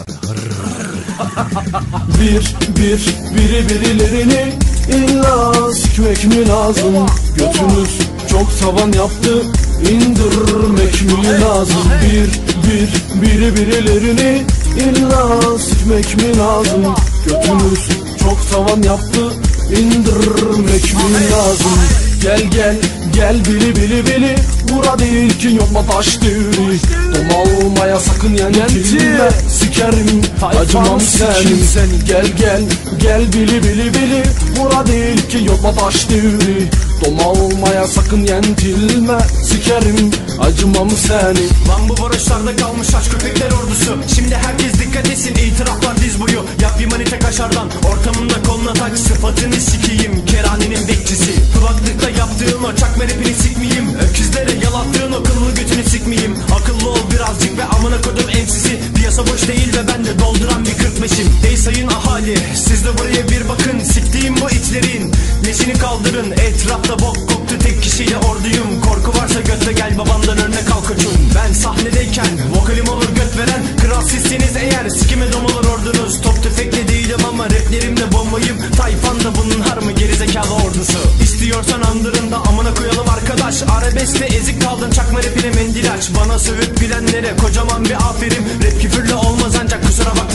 Bir bir biri birilerini illa sikmek mi lazım? Götünüz çok tavan yaptı indirmek mi lazım? Bir bir biri birilerini illa sikmek mi lazım? Götünüz çok tavan yaptı indirmek mi lazım? Gel gel gel bili bili bili Bura değil ki yokma taş devri Sakın yentilme Sikerim. Acımam senin. Gel gel gel bili bili bili. Bura değil ki yokma taş devri. Doma olmaya sakın yentilme Sikerim. Acımam seni Lan bu barışlarda kalmış aç köpekler ordusu. Şimdi herkes dikkat etsin itiraflar diz boyu. Yap bir manita kaşardan ortamında koluna tak Sıfatını sikeyim. Keranenin de buraya bir bakın Siktiğim bu itlerin. Leşini kaldırın Etrafta bok koktu tek kişiyle orduyum. Korku varsa götte gel babandan örnek al koçum. Ben sahnedeyken vokalim olur göt veren Kral sizsiniz eğer. Sikime domalar ordunuz Top tüfekle değilim ama raplerimle bombayım. Tayfan da bunun har mı gerizekalı ordusu. İstiyorsan andırın da amına koyalım arkadaş. Arabeskte ezik kaldın çakma rapine mendil aç. Bana sövüp bilenlere kocaman bir aferin. Rap küfürlü olmaz ancak kusura bakmayın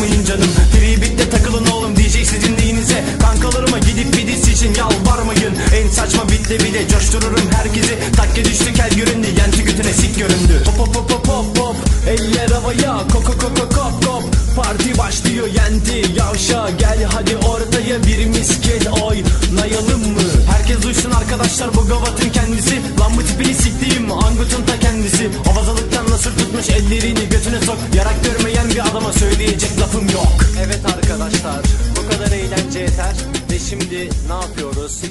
için yalvarmayın. En saçma bitle bile coştururum herkesi. Takke düştü kel göründü. Yenti götüne sik göründü. Hop hop hop hop hop hop. Eller havaya. Koko koko kop kop Parti başlıyor yenti. Yavşa Gel hadi ortaya. Bir misket oynayalım mı? Herkes duysun arkadaşlar bu gavatın kendisi. Lan bu tipini siktiğim angutun ta kendisi. Avazalıktan nasır tutmuş ellerini götüne sok. Yarak görmeyen bir adama söyleyecek lafım yok. Evet arkadaşlar bu kadar eğlence yeter şimdi ne yapıyoruz?